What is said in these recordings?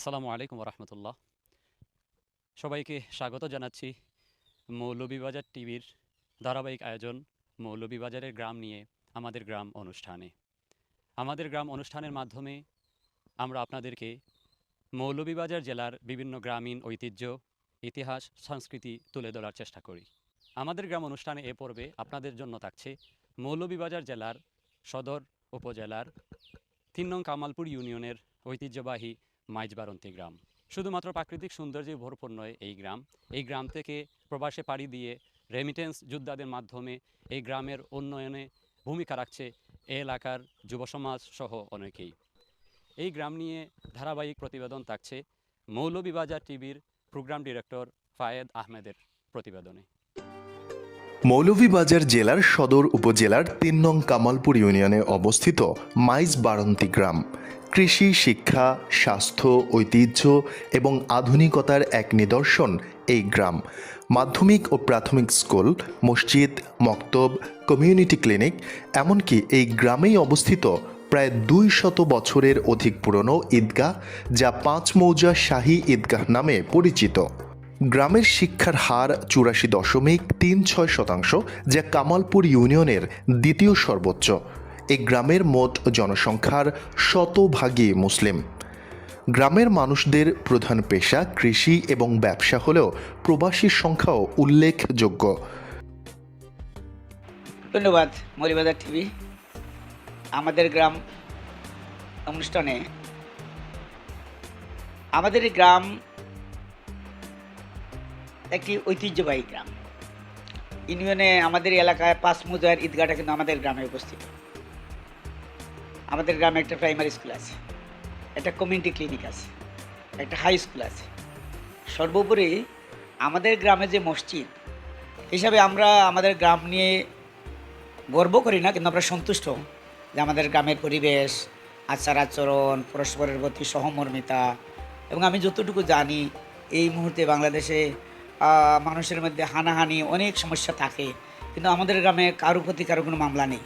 আসসালামু আলাইকুম রহমতুল্লাহ সবাইকে স্বাগত জানাচ্ছি মৌলভীবাজার টিভির ধারাবাহিক আয়োজন মৌলভীবাজারের গ্রাম নিয়ে আমাদের গ্রাম অনুষ্ঠানে। আমাদের গ্রাম অনুষ্ঠানের মাধ্যমে আমরা আপনাদেরকে মৌলভীবাজার জেলার বিভিন্ন গ্রামীণ ঐতিহ্য, ইতিহাস, সংস্কৃতি তুলে ধরার চেষ্টা করি। আমাদের গ্রাম অনুষ্ঠানে এ পর্বে আপনাদের জন্য থাকছে মৌলভীবাজার জেলার সদর উপজেলার তিন নং কামালপুর ইউনিয়নের ঐতিহ্যবাহী মাইজবারন্তি গ্রাম। শুধুমাত্র প্রাকৃতিক সৌন্দর্যে ভরপুর নয় এই গ্রাম। এই গ্রাম থেকে প্রবাসে পাড়ি দিয়ে রেমিটেন্স যোদ্ধাদের মাধ্যমে এই গ্রামের উন্নয়নে ভূমিকা রাখছে এ এলাকার যুব সমাজ সহ অনেকেই। এই গ্রাম নিয়ে ধারাবাহিক প্রতিবেদন থাকছে মৌলভীবাজার টিভির প্রোগ্রাম ডিরেক্টর ফায়েদ আহমেদের প্রতিবেদনে। মৌলভীবাজার জেলার সদর উপজেলার তিন নং কামালপুর ইউনিয়নে অবস্থিত মাইজ বারন্তি গ্রাম। কৃষি, শিক্ষা, স্বাস্থ্য, ঐতিহ্য এবং আধুনিকতার এক নিদর্শন এই গ্রাম। মাধ্যমিক ও প্রাথমিক স্কুল, মসজিদ, মক্তব, কমিউনিটি ক্লিনিক এমনকি এই গ্রামেই অবস্থিত প্রায় দুই শত বছরের অধিক পুরনো ঈদগাহ, যা পাঁচ মৌজা শাহী ঈদগাহ নামে পরিচিত। গ্রামের শিক্ষার হার চুরাশি দশমিক তিন ছয় শতাংশ, যা কামালপুর ইউনিয়নের দ্বিতীয় সর্বোচ্চ। এই গ্রামের মোট জনসংখ্যার শতভাগই মুসলিম। গ্রামের মানুষদের প্রধান পেশা কৃষি এবং ব্যবসা হলেও প্রবাসীর সংখ্যাও উল্লেখযোগ্য। ধন্যবাদ মরিবাজার টিভি। আমাদের গ্রাম অনুষ্ঠানে আমাদের গ্রাম একটি ঐতিহ্যবাহী গ্রাম। ইউনিয়নে আমাদের এলাকায় পাঁচ মুজার ঈদগাহটা কিন্তু আমাদের গ্রামে উপস্থিত। আমাদের গ্রামে একটা প্রাইমারি স্কুল আছে, একটা কমিউনিটি ক্লিনিক আছে, একটা হাই স্কুল আছে। সর্বোপরি আমাদের গ্রামে যে মসজিদ, হিসাবে আমরা আমাদের গ্রাম নিয়ে গর্ব করি না, কিন্তু আমরা সন্তুষ্ট যে আমাদের গ্রামের পরিবেশ, আচার আচরণ, পরস্পরের প্রতি সহমর্মিতা এবং আমি যতটুকু জানি, এই মুহূর্তে বাংলাদেশে মানুষের মধ্যে হানাহানি, অনেক সমস্যা থাকে। কিন্তু আমাদের গ্রামে কারও প্রতি কারও কোনো মামলা নেই।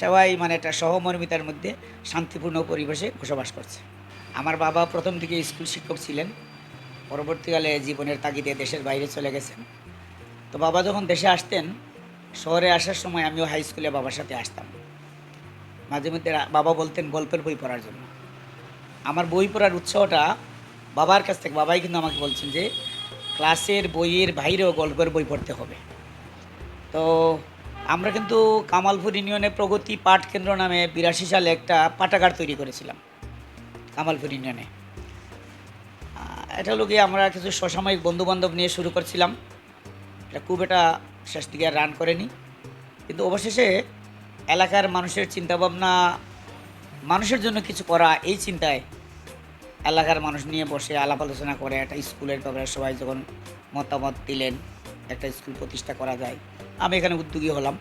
সবাই মানে একটা সহমর্মিতার মধ্যে শান্তিপূর্ণ পরিবেশে বসবাস করছে। আমার বাবা প্রথম দিকে স্কুল শিক্ষক ছিলেন। পরবর্তীকালে জীবনের তাগিদে দেশের বাইরে চলে গেছেন। তো বাবা যখন দেশে আসতেন, শহরে আসার সময় আমিও হাই স্কুলে বাবার সাথে আসতাম। মাঝে মধ্যে বাবা বলতেন গল্পের বই পড়ার জন্য। আমার বই পড়ার উৎসাহটা বাবার কাছ থেকে বাবাই কিন্তু আমাকে বলছেন যে ক্লাসের বইয়ের বাইরেও গল্পের বই পড়তে হবে। তো আমরা কিন্তু কামালপুর ইউনিয়নে প্রগতি পাঠ কেন্দ্র নামে বিরাশি সালে একটা পাঠাগার তৈরি করেছিলাম, কামালপুর ইউনিয়নে। এটা গিয়ে আমরা কিছু সসাময়িক বন্ধুবান্ধব নিয়ে শুরু করছিলাম। এটা খুব এটা শেষ দিকে রান করেনি। কিন্তু অবশেষে এলাকার মানুষের চিন্তাভাবনা, মানুষের জন্য কিছু করা, এই চিন্তায় এলাকার মানুষ নিয়ে বসে আলাপ আলোচনা করে, একটা স্কুলের ব্যাপারে সবাই যখন মতামত দিলেন, একটা স্কুল প্রতিষ্ঠা করা যায়। আমি এখানে উদ্যোগী হলাম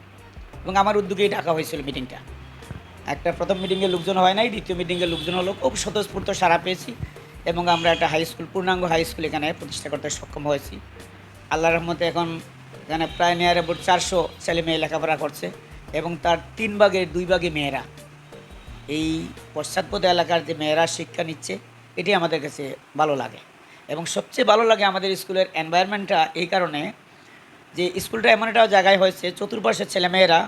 এবং আমার উদ্যোগেই ডাকা হয়েছিল মিটিংটা। একটা প্রথম মিটিংয়ে লোকজন হয় নাই, দ্বিতীয় মিটিংয়ে লোকজন হলো, খুব স্বতঃস্ফূর্ত সারা পেয়েছি এবং আমরা একটা হাই স্কুল পূর্ণাঙ্গ হাই স্কুল এখানে প্রতিষ্ঠা করতে সক্ষম হয়েছি। আল্লাহ রহমতে এখন এখানে প্রায় নেয়ার এবার চারশো ছেলে মেয়ে লেখাপড়া করছে এবং তার তিন ভাগের দুই ভাগে মেয়েরা। এই পশ্চাৎপদ এলাকার যে মেয়েরা শিক্ষা নিচ্ছে এটি আমাদের কাছে ভালো লাগে। এবং সবচেয়ে ভালো লাগে আমাদের স্কুলের এনভায়রনমেন্টটা এই কারণে যে স্কুলটা এমন একটা জায়গায় হয়েছে, চতুর্পাশের ছেলেমেয়েরা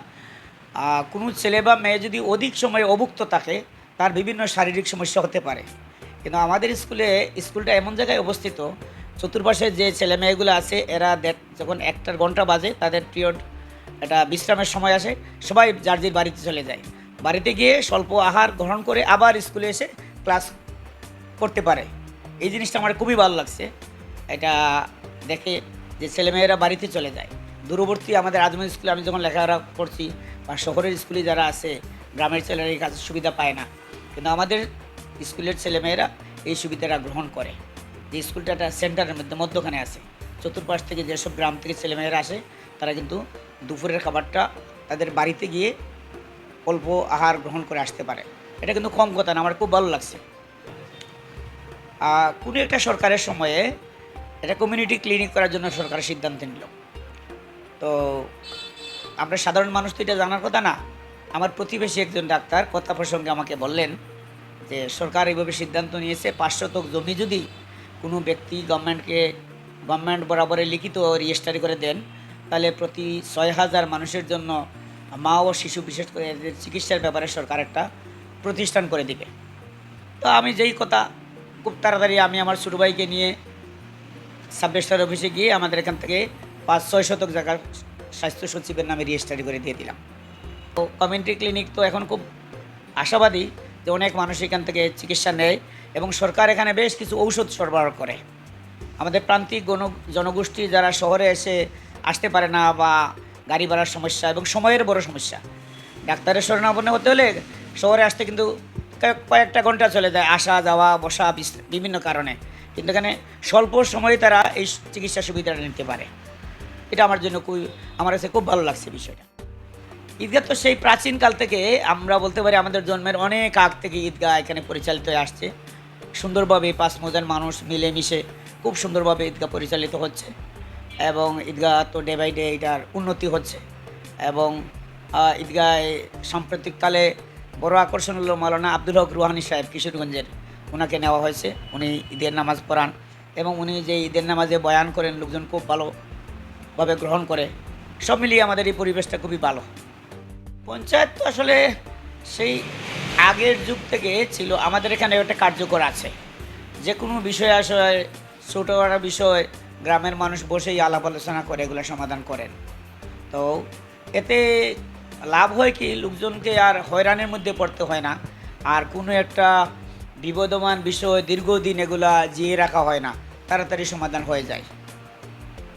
কোনো ছেলে বা মেয়ে যদি অধিক সময় অভুক্ত থাকে, তার বিভিন্ন শারীরিক সমস্যা হতে পারে। কিন্তু আমাদের স্কুলে স্কুলটা এমন জায়গায় অবস্থিত চতুর্পাশে যে ছেলে মেয়েগুলো আছে, এরা যখন একটার ঘণ্টা বাজে, তাদের পিরিয়ড একটা বিশ্রামের সময় আসে, সবাই যার যার বাড়িতে চলে যায়। বাড়িতে গিয়ে স্বল্প আহার গ্রহণ করে আবার স্কুলে এসে ক্লাস করতে পারে। এই জিনিসটা আমার খুবই ভালো লাগছে। এটা দেখে যে ছেলেমেয়েরা বাড়িতে চলে যায়। দূরবর্তী আমাদের আজমের স্কুলে আমি যখন লেখাপড়া করছি বা শহরের স্কুলে যারা আছে, গ্রামের ছেলেরা এই কাজের সুবিধা পায় না। কিন্তু আমাদের স্কুলের ছেলেমেয়েরা এই সুবিধাটা গ্রহণ করে। যে স্কুলটা একটা সেন্টারের মধ্যে, মধ্যখানে আছে। চতুর্পাশ থেকে যেসব গ্রাম থেকে ছেলেমেয়েরা আসে, তারা কিন্তু দুপুরের খাবারটা তাদের বাড়িতে গিয়ে অল্প আহার গ্রহণ করে আসতে পারে। এটা কিন্তু কম কথা না, আমার খুব ভালো লাগছে। কোনো একটা সরকারের সময়ে এটা কমিউনিটি ক্লিনিক করার জন্য সরকার সিদ্ধান্ত নিল। তো আমরা সাধারণ মানুষ তো এটা জানার কথা না। আমার প্রতিবেশী একজন ডাক্তার কথা প্রসঙ্গে আমাকে বললেন যে, সরকার এইভাবে সিদ্ধান্ত নিয়েছে পাঁচ শতক জমি যদি কোনো ব্যক্তি গভর্নমেন্টকে, গভর্নমেন্ট বরাবরে লিখিত রেজিস্টারি করে দেন, তাহলে প্রতি ছয় হাজার মানুষের জন্য মা ও শিশু, বিশেষ করে চিকিৎসার ব্যাপারে সরকার একটা প্রতিষ্ঠান করে দিবে। তো আমি যেই কথা খুব তাড়াতাড়ি আমি আমার ছোটো ভাইকে নিয়ে সাব রেজিস্ট্রার অফিসে গিয়ে আমাদের এখান থেকে পাঁচ, ছয় শতক জায়গার স্বাস্থ্য সচিবের নামে রেজিস্ট্রারি করে দিয়ে দিলাম। তো কমিউনিটি ক্লিনিক তো এখন খুব আশাবাদী যে অনেক মানুষ এখান থেকে চিকিৎসা নেয় এবং সরকার এখানে বেশ কিছু ঔষধ সরবরাহ করে। আমাদের প্রান্তিক গণ, জনগোষ্ঠী যারা শহরে এসে আসতে পারে না বা গাড়ি ভাড়ার সমস্যা এবং সময়ের বড় সমস্যা, ডাক্তারের শরণাপন্ন হতে হলে শহরে আসতে কিন্তু কয়েকটা ঘণ্টা চলে যায় আসা যাওয়া বসা বিভিন্ন কারণে। কিন্তু এখানে স্বল্প সময়ে তারা এই চিকিৎসা সুবিধাটা নিতে পারে। এটা আমার জন্য খুব আমার কাছে খুব ভালো লাগছে বিষয়টা। ঈদগাহ তো সেই প্রাচীনকাল থেকে আমরা বলতে পারি আমাদের জন্মের অনেক আগ থেকে ঈদগাহ এখানে পরিচালিত হয়ে আসছে। সুন্দরভাবে পাঁচ মজার মানুষ মিলেমিশে খুব সুন্দরভাবে ঈদগাহ পরিচালিত হচ্ছে এবং ঈদগাহ তো ডে বাই ডে এটার উন্নতি হচ্ছে এবং আহ, ঈদগাহে সাম্প্রতিককালে বড় আকর্ষণ হলো মাওলানা আব্দুল হক রুহানি সাহেব কিশোরগঞ্জের। ওনাকে নেওয়া হয়েছে। উনি ঈদের নামাজ পড়ান এবং উনি যে ঈদের নামাজে বয়ান করেন, লোকজন খুব ভালোভাবে গ্রহণ করে। সব মিলিয়ে আমাদের এই পরিবেশটা খুবই ভালো। পঞ্চায়েত তো আসলে সেই আগের যুগ থেকে ছিল। আমাদের এখানে একটা কার্যকর আছে। যে কোনো বিষয় আসলে ছোটো বড় বিষয়, গ্রামের মানুষ বসেই আলাপ আলোচনা করে, এগুলো সমাধান করেন। তো এতে লাভ হয় কি, লোকজনকে আর হয়রানের মধ্যে পড়তে হয় না। আর কোনো একটা বিবদমান বিষয় দীর্ঘদিন এগুলা জিয়ে রাখা হয় না, তাড়াতাড়ি সমাধান হয়ে যায়।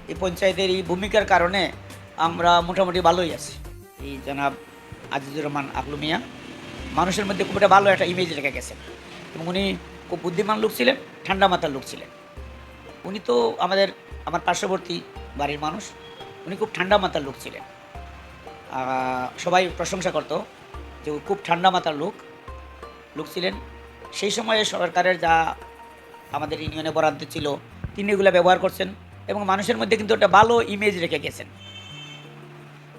এই পঞ্চায়েতের এই ভূমিকার কারণে আমরা মোটামুটি ভালোই আছি। এই জনাব আজিজুর রহমান আকলু মিয়া, মানুষের মধ্যে খুব একটা ভালো একটা ইমেজ রেখে গেছেন। এবং উনি খুব বুদ্ধিমান লোক ছিলেন, ঠান্ডা মাথার লোক ছিলেন। উনি তো আমাদের, আমার পার্শ্ববর্তী বাড়ির মানুষ, উনি খুব ঠান্ডা মাথার লোক ছিলেন। সবাই প্রশংসা করতো যে খুব ঠান্ডা মাথার লোক লোক ছিলেন। সেই সময়ে সরকারের যা আমাদের ইউনিয়নে বরাদ্দ ছিল, তিনি এগুলো ব্যবহার করছেন এবং মানুষের মধ্যে কিন্তু একটা ভালো ইমেজ রেখে গেছেন।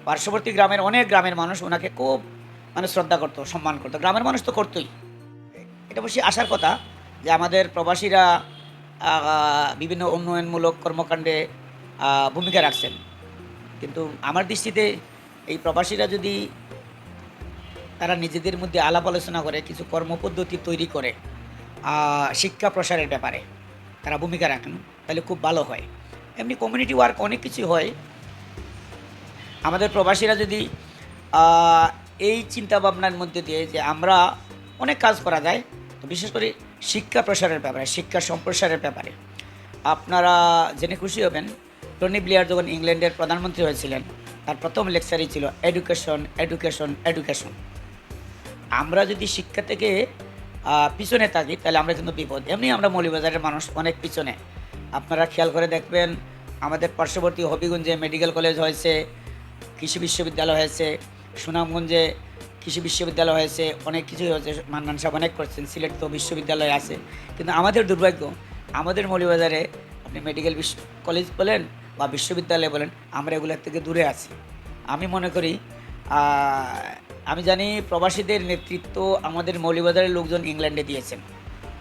পার্শ্ববর্তী গ্রামের অনেক গ্রামের মানুষ ওনাকে খুব মানে শ্রদ্ধা করতো, সম্মান করতো। গ্রামের মানুষ তো করতোই। এটা অবশ্যই আসার কথা যে আমাদের প্রবাসীরা বিভিন্ন উন্নয়নমূলক কর্মকাণ্ডে ভূমিকা রাখছেন। কিন্তু আমার দৃষ্টিতে এই প্রবাসীরা যদি তারা নিজেদের মধ্যে আলাপ আলোচনা করে, কিছু কর্মপদ্ধতি তৈরি করে শিক্ষা প্রসারের ব্যাপারে তারা ভূমিকা রাখেন, তাহলে খুব ভালো হয়। এমনি কমিউনিটি ওয়ার্ক অনেক কিছু হয়। আমাদের প্রবাসীরা যদি এই চিন্তা ভাবনার মধ্যে দিয়ে যে আমরা অনেক কাজ করা যায়, তো বিশেষ করে শিক্ষা প্রসারের ব্যাপারে, শিক্ষা সম্প্রসারের ব্যাপারে, আপনারা জেনে খুশি হবেন, টনি ব্লিয়ার যখন ইংল্যান্ডের প্রধানমন্ত্রী হয়েছিলেন তার প্রথম লেকচারই ছিল এডুকেশন এডুকেশন এডুকেশন আমরা যদি শিক্ষা থেকে পিছনে থাকি, তাহলে আমরা কিন্তু বিপদ। এমনি আমরা মৌলিবাজারের মানুষ, অনেক পিছনে। আপনারা খেয়াল করে দেখবেন, আমাদের পার্শ্ববর্তী হবিগঞ্জে মেডিকেল কলেজ হয়েছে, কৃষি বিশ্ববিদ্যালয় হয়েছে, সুনামগঞ্জে কৃষি বিশ্ববিদ্যালয় হয়েছে, অনেক কিছুই হয়েছে। মান্নান সাহেব অনেক করছেন, সিলেট তো বিশ্ববিদ্যালয় আছে। কিন্তু আমাদের দুর্ভাগ্য, আমাদের মৌলিবাজারে আপনি মেডিকেল বিশ্ব কলেজ বলেন বা বিশ্ববিদ্যালয় বলেন, আমরা এগুলোর থেকে দূরে আছি। আমি মনে করি আমি জানি প্রবাসীদের নেতৃত্ব আমাদের মৌলিবাজারের লোকজন ইংল্যান্ডে দিয়েছেন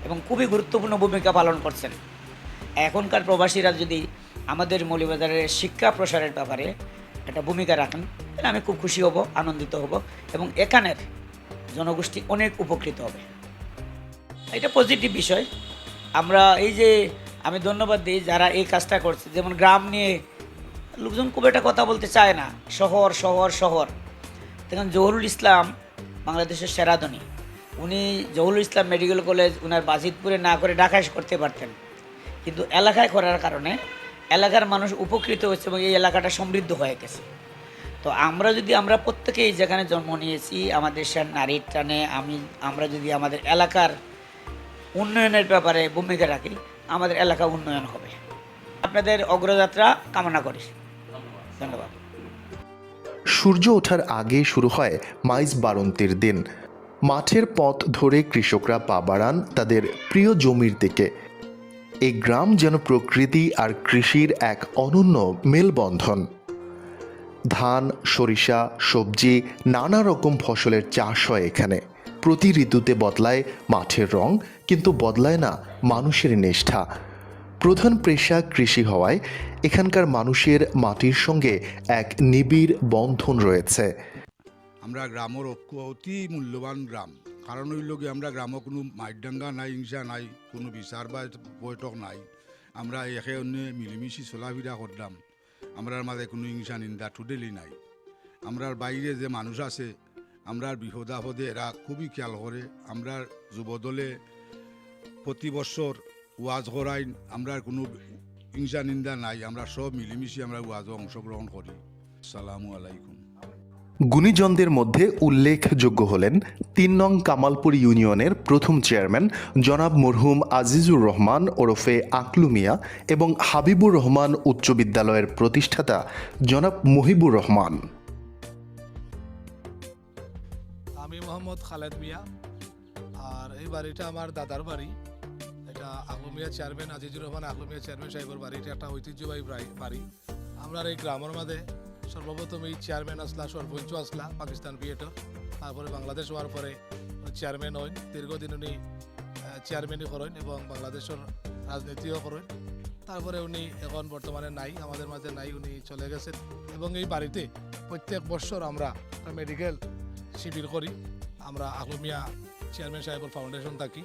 এবং খুবই গুরুত্বপূর্ণ ভূমিকা পালন করছেন। এখনকার প্রবাসীরা যদি আমাদের মৌলিবাজারের শিক্ষা প্রসারের ব্যাপারে একটা ভূমিকা রাখেন, তাহলে আমি খুব খুশি হব, আনন্দিত হব এবং এখানের জনগোষ্ঠী অনেক উপকৃত হবে। এটা পজিটিভ বিষয়। আমরা এই যে আমি ধন্যবাদ দিই যারা এই কাজটা করছে। যেমন গ্রাম নিয়ে লোকজন খুব একটা কথা বলতে চায় না। শহর শহর শহর। দেখুন জহুরুল ইসলাম বাংলাদেশের সেরাধনী। উনি জহুরুল ইসলাম মেডিকেল কলেজ উনার বাজিতপুরে না করে ঢাকায় করতে পারতেন। কিন্তু এলাকায় করার কারণে এলাকার মানুষ উপকৃত হয়েছে এবং এই এলাকাটা সমৃদ্ধ হয়ে গেছে। তো আমরা যদি আমরা প্রত্যেকেই যেখানে জন্ম নিয়েছি, আমাদের দেশের নারীর টানে আমি, আমরা যদি আমাদের এলাকার উন্নয়নের ব্যাপারে ভূমিকা রাখি আমাদের এলাকা উন্নয়ন হবে। আপনাদের অগ্রযাত্রা কামনা করি। ধন্যবাদ। সূর্য ওঠার আগে শুরু হয় মাইজ বারন্তির দিন। মাঠের পথ ধরে কৃষকরা পা বাড়ান তাদের প্রিয় জমির দিকে। এই গ্রাম যেন প্রকৃতি আর কৃষির এক অনন্য মেলবন্ধন। ধান, সরিষা, সবজি, নানা রকম ফসলের চাষ হয় এখানে। প্রতি ঋতুতে বদলায় মাঠের রং কিন্তু বদলায় না মানুষের নিষ্ঠা। প্রধান পেশা কৃষি হওয়ায় এখানকার মানুষের মাটির সঙ্গে এক নিবিড় বন্ধন রয়েছে। আমরা গ্রামের অতি মূল্যবান গ্রাম। কারণ হইল কি আমরা গ্রামে কোনো মাইডাঙ্গা নাই, হিংসা নাই, কোনো বিচার বা বৈঠক নাই। আমরা একে অন্য মিলিমিশি চলাফিরা করলাম। আমরার মাঝে কোনো হিংসা, নিন্দা টুডেলি নাই। আমরার বাইরে যে মানুষ আছে, আমরার বিপদ আপদে এরা খুবই খেয়াল করে। আমরার যুবদলে প্রতি বছর ওয়াজ করাই আমরা কোনো হিংসা নিন্দা নাই আমরা সব মিলিমিশি আমরা ওয়াজে অংশগ্রহণ করি। আসসালামু আলাইকুম। গুণীজনদের মধ্যে উল্লেখযোগ্য হলেন তিন নং কামালপুর ইউনিয়নের প্রথম চেয়ারম্যান জনাব মরহুম আজিজুর রহমান ওরফে আকলু মিয়া এবং হাবিবুর রহমান উচ্চ বিদ্যালয়ের প্রতিষ্ঠাতা জনাব মহিবুর রহমান। আমি মোহাম্মদ খালেদ মিয়া আর এই বাড়িটা আমার দাদার বাড়ি। এটা আকলমিয়া চেয়ারম্যান আজিজুর রহমান আকলমিয়া চেয়ারম্যান সাহেবের বাড়ি। এটা একটা ঐতিহ্যবাহী বাড়ি- আমরা এই গ্রামের মাঝে সর্বপ্রথম এই চেয়ারম্যান আসলা সরপঞ্চ আসলা, পাকিস্তান বিয়েটর তারপরে বাংলাদেশ হওয়ার পরে চেয়ারম্যান হইন, দীর্ঘদিন উনি চেয়ারম্যানই করেন এবং বাংলাদেশের রাজনীতিও করেন। তারপরে উনি এখন বর্তমানে নাই, আমাদের মাঝে নাই, উনি চলে গেছেন। এবং এই বাড়িতে প্রত্যেক বছর আমরা মেডিকেল শিবির করি। আমরা আলমিয়া চেয়ারম্যান সাহেবের ফাউন্ডেশন থাকি।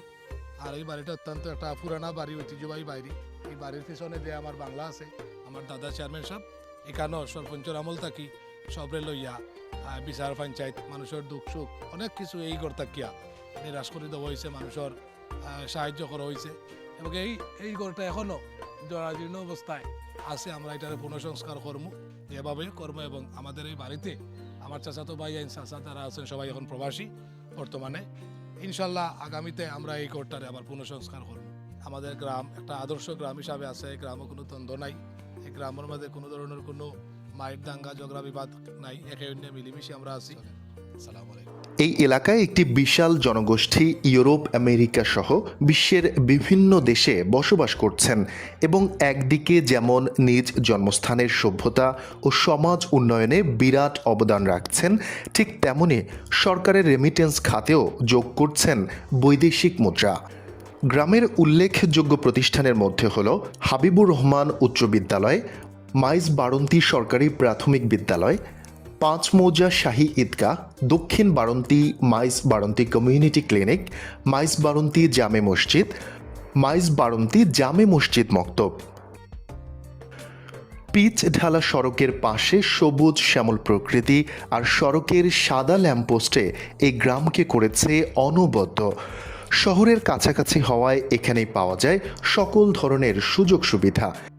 আর এই বাড়িটা অত্যন্ত একটা পুরানা বাড়ি, ঐতিহ্যবাহী বাড়ি। এই বাড়ির পিছনে যে আমার বাংলা আছে, আমার দাদা চেয়ারম্যান সাহেব, এখানেও সরপঞ্চর আমল থাকি, সবরে লইয়া বিচার পঞ্চায়েত, মানুষের দুঃখ সুখ, অনেক কিছু এই ঘর থাকিয়া নিরাশ করে দেওয়া হয়েছে মানুষের সাহায্য করা হয়েছে এবং এই এই ঘরটা এখনও জরাজীর্ণ অবস্থায় আছে, আমরা এটার পুনঃসংস্কার কর্ম। এভাবেই কর্ম এবং আমাদের এই বাড়িতে, আমার চাচাতো ভাই আইন চাচা তারা আছেন, সবাই এখন প্রবাসী। বর্তমানে ইনশাল্লাহ আগামীতে আমরা এই কোর্টটারে আবার পুনঃসংস্কার করব। আমাদের গ্রাম, একটা আদর্শ গ্রাম হিসাবে আছে, এই গ্রামে কোনো দ্বন্দ্ব নাই। এই গ্রামের মধ্যে কোনো ধরনের কোনো মায়ের দাঙ্গা ঝগড়া বিবাদ নাই, একে অন্য মিলেমিশে আমরা আছি। সালাম আলাইকুম। এই এলাকায় একটি বিশাল জনগোষ্ঠী ইউরোপ, আমেরিকা সহ বিশ্বের বিভিন্ন দেশে বসবাস করছেন এবং একদিকে যেমন নিজ জন্মস্থানের সভ্যতা ও সমাজ উন্নয়নে বিরাট অবদান রাখছেন, ঠিক তেমনি সরকারের রেমিটেন্স খাতেও যোগ করছেন বৈদেশিক মুদ্রা। গ্রামের উল্লেখযোগ্য প্রতিষ্ঠানের মধ্যে হল হাবিবুর রহমান উচ্চ বিদ্যালয় মাইজ বারন্তি সরকারি প্রাথমিক বিদ্যালয় পাঁচ মৌজা শাহী ঈদগাহ, দক্ষিণ বারন্তি মাইজ বারন্তি কমিউনিটি ক্লিনিক, মাইজ বারন্তি জামে মসজিদ, মাইজ বারন্তি জামে মসজিদ মক্তব। পিচ ঢালা সড়কের পাশে সবুজ শ্যামল প্রকৃতি আর সড়কের সাদা ল্যাম্পপোস্টে এই গ্রামকে করেছে অনবদ্য। শহরের কাছাকাছি হওয়ায় এখানেই পাওয়া যায় সকল ধরনের সুযোগ সুবিধা।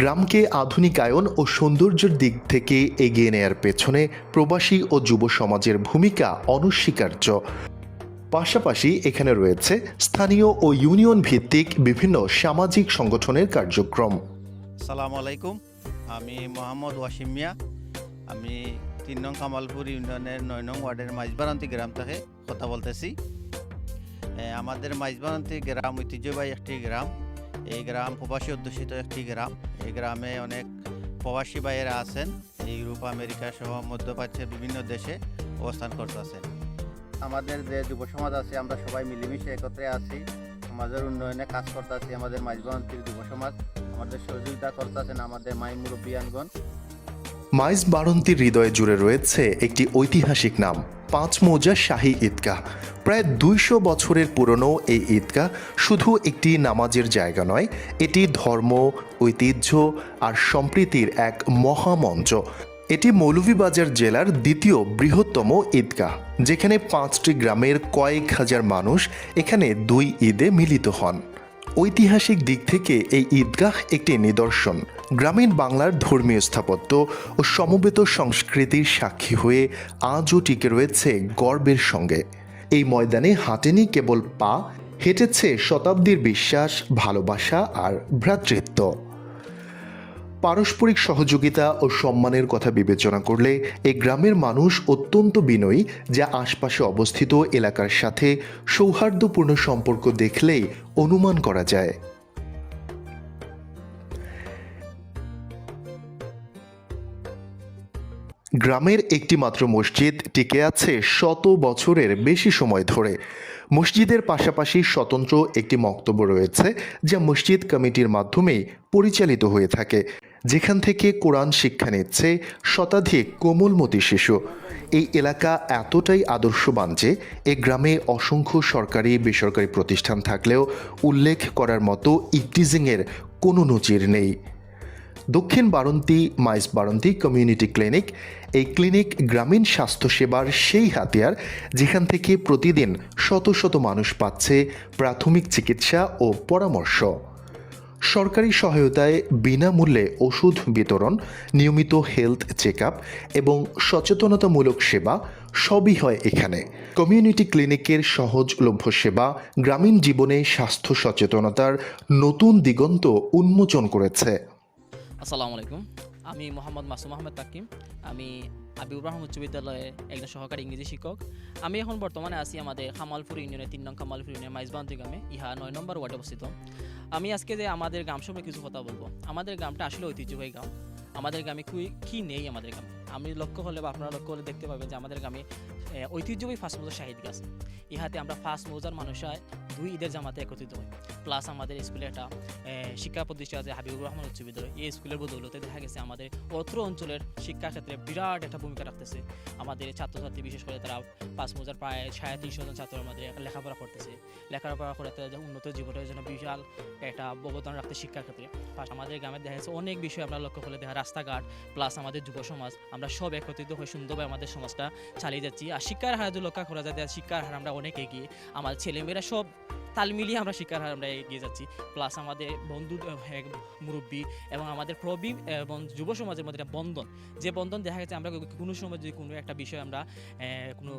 গ্রামকে আধুনিকায়ন ও সৌন্দর্যের দিক থেকে এগিয়ে নেয়ার পেছনে প্রবাসী ও যুব সমাজের ভূমিকা অনস্বীকার্য। পাশাপাশি এখানে রয়েছে স্থানীয় ও ইউনিয়ন ভিত্তিক বিভিন্ন সামাজিক সংগঠনের কার্যক্রম। সালাম আলাইকুম। আমি মোহাম্মদ ওয়াসিম মিয়া। আমি তিন নং কামালপুর ইউনিয়নের নয় নং ওয়ার্ডের মাইজবারান্তি গ্রাম থেকে কথা বলতেছি। আমাদের মাইজবারান্তি গ্রাম ঐতিহ্যবাহী একটি গ্রাম। এই গ্রাম প্রবাসী অধ্যুষিত একটি গ্রাম। এই গ্রামে অনেক প্রবাসী ভাইয়েরা আছেন। ইউরোপ আমেরিকা সহ মধ্যপ্রাচ্যের বিভিন্ন দেশে অবস্থান করতেছেন আমাদের যে যুব সমাজ আছে আমরা সবাই মিলেমিশে একত্রে আছি। সমাজের উন্নয়নে কাজ করতেছি আমাদের মাইজবারান্তির যুব সমাজ। আমাদের সহযোগিতা করতেছেন আমাদের মাই মুরব্বিয়ানগণ। মাইজ বারন্তির হৃদয়ে জুড়ে রয়েছে একটি ঐতিহাসিক নাম। পাঁচ মৌজা শাহী ঈদগাহ। প্রায় দুইশো বছরের পুরনো এই ঈদগাহ শুধু একটি নামাজের জায়গা নয়, এটি ধর্ম, ঐতিহ্য আর সম্প্রীতির এক মহামঞ্চ। এটি মৌলভীবাজার জেলার দ্বিতীয় বৃহত্তম ঈদগাহ, যেখানে পাঁচটি গ্রামের কয়েক হাজার মানুষ এখানে দুই ঈদে মিলিত হন। ঐতিহাসিক দিক থেকে এই ঈদগাহ একটি নিদর্শন। গ্রামীণ বাংলার ধর্মীয় স্থাপত্য ও সমবেত সংস্কৃতির সাক্ষী হয়ে আজও টিকে রয়েছে গর্বের সঙ্গে। এই ময়দানে হাঁটেনি কেবল পা, হেঁটেছে শতাব্দীর বিশ্বাস, ভালোবাসা আর ভ্রাতৃত্ব। পারস্পরিক সহযোগিতা ও সম্মানের কথা বিবেচনা করলে এই গ্রামের মানুষ অত্যন্ত বিনয়ী, যা আশপাশে অবস্থিত এলাকার সাথে সৌহার্দ্যপূর্ণ সম্পর্ক দেখলেই অনুমান করা যায়। গ্রামের একটি মাত্র মসজিদ টিকে আছে শত বছরের বেশি সময় ধরে। মসজিদের পাশাপাশি স্বতন্ত্র একটি মক্তব্য রয়েছে, যা মসজিদ কমিটির মাধ্যমেই পরিচালিত হয়ে থাকে। যেখান থেকে কোরআন শিক্ষা নিচ্ছে শতাধিক কোমলমতি শিশু। এই এলাকা এতটাই আদর্শবান যে এ গ্রামে অসংখ্য সরকারি, বেসরকারি প্রতিষ্ঠান থাকলেও উল্লেখ করার মতো ইফটিজিংয়ের কোনো নজির নেই। দক্ষিণ বারন্তি, মাইস বারন্তি কমিউনিটি ক্লিনিক, এই ক্লিনিক গ্রামীণ স্বাস্থ্যসেবার সেই হাতিয়ার যেখান থেকে প্রতিদিন শত শত মানুষ পাচ্ছে প্রাথমিক চিকিৎসা ও পরামর্শ। সরকারি সহায়তায় বিনামূল্যে ওষুধ বিতরণ, নিয়মিত হেলথ চেক এবং সচেতনতামূলক সেবা সবই হয় এখানে। কমিউনিটি ক্লিনিকের সহজলভ্য সেবা গ্রামীণ জীবনে স্বাস্থ্য সচেতনতার নতুন দিগন্ত উন্মোচন করেছে। আসসালামু আলাইকুম। আমি মোহাম্মদ মাসুম আহমেদ তাকিম আমি আবিউর রহমান উচ্চ বিদ্যালয়ে একজন সহকারী ইংরেজি শিক্ষক। আমি এখন বর্তমানে আছি আমাদের খামালপুর ইউনিয়নের তিন নং খামালপুর ইউনিয়নের মাইজবান্তি গ্রামে, ইহা নয় নম্বর ওয়ার্ডে অবস্থিত। আমি আজকে যে আমাদের গ্রাম সম্পর্কে কিছু কথা বলব। আমাদের গ্রামটা আসলে ঐতিহ্যবাহী গ্রাম। আমাদের গ্রামে কি নেই আমাদের গ্রামে? আমি লক্ষ্য হলে বা আপনারা লক্ষ্য হলে দেখতে পাবেন যে আমাদের গ্রামে ঐতিহ্যবাহী ফাস্ট মৌজার শাহিদ গাছ। ইহাতে আমরা ফার্স্ট মৌজার মানুষরা দুই ঈদের জামাতে একত্রিত হই। প্লাস আমাদের স্কুলে একটা শিক্ষা প্রতিষ্ঠান আছে হাবিবুর রহমান উচ্চ বিদ্যালয়। এই স্কুলের বদৌলতে দেখা গেছে আমাদের অত্র অঞ্চলের শিক্ষা ক্ষেত্রে বিরাট একটা ভূমিকা রাখতেছে। আমাদের ছাত্রছাত্রী, বিশেষ করে তারা পাঁচ মৌজার প্রায় সাড়ে তিনশো জন ছাত্র আমাদের লেখাপড়া করতেছে। লেখাপড়া করে তাদের উন্নত জীবনের জন্য বিশাল একটা অবদান রাখতে শিক্ষার ক্ষেত্রে আমাদের গ্রামে দেখা যাচ্ছে অনেক বিষয় আমরা লক্ষ্য করে দেখা, রাস্তাঘাট, প্লাস আমাদের যুব সমাজ আমরা সব একত্রিত হয়ে সুন্দরভাবে আমাদের সমাজটা চালিয়ে যাচ্ছি। আর শিক্ষার হার যদি লক্ষ্য করা যায় শিক্ষার হার, আমরা অনেক এগিয়ে। আমার ছেলেমেয়েরা সব তাল মিলিয়ে আমরা শিক্ষার হার আমরা এগিয়ে যাচ্ছি। প্লাস আমাদের বন্ধু মুরব্বী এবং আমাদের প্রবীণ এবং যুব সমাজের মধ্যে একটা বন্ধন। যে বন্ধন দেখা গেছে আমরা কোনো সময় যদি কোনো একটা বিষয় আমরা কোনো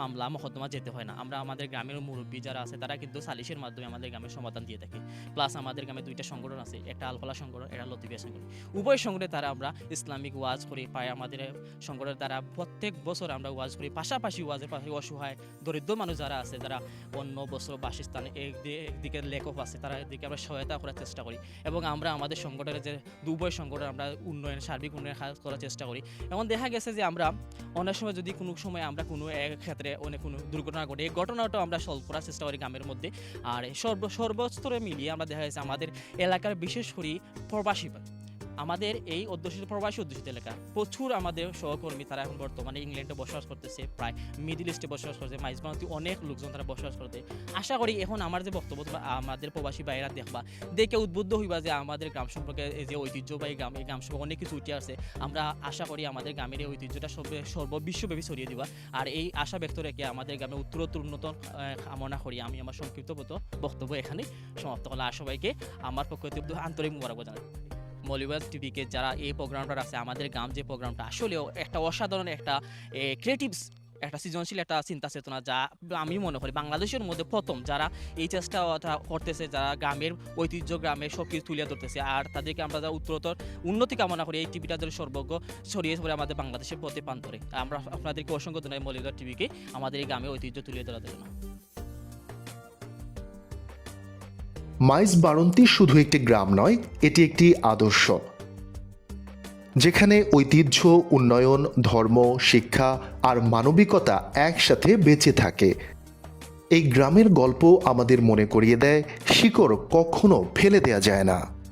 মামলা, মকদ্দমা যেতে হয় না। আমরা আমাদের গ্রামের মুরব্বী যারা আছে, তারা কিন্তু সালিশের মাধ্যমে আমাদের গ্রামের সমাধান দিয়ে থাকে। প্লাস আমাদের গ্রামে দুইটা সংগঠন আছে, একটা আলফলা সংগঠন, একটা লতিবিয়া সংগঠন। উভয় সংগঠনে তারা আমরা ইসলামিক ওয়াজ করি পাই আমাদের সংগঠনের দ্বারা প্রত্যেক বছর আমরা ওয়াজ করি। পাশাপাশি ওয়াজের পাশে অসহায়, দরিদ্র মানুষ যারা আছে যারা অন্য বছর বাসস্থানে একদিকে লেখক আছে, তারা এদিকে আমরা সহায়তা করার চেষ্টা করি এবং আমরা আমাদের সংগঠনের যে উভয় সংগঠন, আমরা উন্নয়ন, সার্বিক উন্নয়ন করার চেষ্টা করি। এবং দেখা গেছে যে আমরা অনেক সময় যদি কোনো সময় আমরা কোনো এক ক্ষেত্রে অনেক কোনো দুর্ঘটনা ঘটে, এই ঘটনাটাও আমরা সলভ করার চেষ্টা করি গ্রামের মধ্যে। আর সর্ব, সর্বস্তরে মিলিয়ে আমরা দেখা গেছে আমাদের এলাকার বিশেষ করে প্রবাসী আমাদের এই অধ্যুষিত প্রবাসী অধ্যুষিত এলাকা। প্রচুর আমাদের সহকর্মী তারা এখন বর্তমানে ইংল্যান্ডে বসবাস করতেছে, প্রায় মিডিল ইস্টে বসবাস করছে মাইজবানতি অনেক লোকজন তারা বসবাস করতে। আশা করি এখন আমার যে বক্তব্য আমাদের প্রবাসী বাইরা দেখবা, দেখে উদ্বুদ্ধ হইবা যে আমাদের গ্রাম সম্পর্কে যে ঐতিহ্যবাহী গ্রাম, এই গ্রাম সম্পর্কে অনেক কিছু উঠে আছে আমরা আশা করি আমাদের গ্রামের এই ঐতিহ্যটা সর্বে সর্ববিশ্বব্যাপী ছড়িয়ে দিবা। আর এই আশা ব্যক্ত রেখে আমাদের গ্রামে উত্তরোত্তর উন্নত কামনা করি। আমি আমার সংক্ষিপ্ত বক্তব্য এখানে সমাপ্ত হলো আর সবাইকে আমার পক্ষ থেকে আন্তরিক মুবারক জানাই মলিবাজ টিভিকে যারা এই প্রোগ্রামটা আছে আমাদের গ্রাম যে প্রোগ্রামটা, আসলেও একটা অসাধারণ একটা ক্রিয়েটিভস একটা সৃজনশীল একটা চিন্তা চেতনা যা আমি মনে করি বাংলাদেশের মধ্যে প্রথম যারা এই চেষ্টা করতেছে, যারা গ্রামের ঐতিহ্য, গ্রামের সব কিছু তুলে ধরতেছে আর তাদেরকে আমরা যারা উত্তরোত্তর উন্নতি কামনা করি, এই টিভিটা যেন সর্বজ্ঞ ছড়িয়ে পড়ে আমাদের বাংলাদেশের প্রতি প্রান্তরে। আমরা আপনাদেরকে অসংখ্য ধন্যবাদ মলিবাজ টিভিকে আমাদের এই গ্রামের ঐতিহ্য তুলে ধরার জন্য। মাইজ বারন্তি শুধু একটি গ্রাম নয়, এটি একটি আদর্শ, যেখানে ঐতিহ্য, উন্নয়ন, ধর্ম, শিক্ষা আর মানবিকতা একসাথে বেঁচে থাকে। এই গ্রামের গল্প আমাদের মনে করিয়ে দেয়, শিকড় কখনো ফেলে দেয়া যায় না।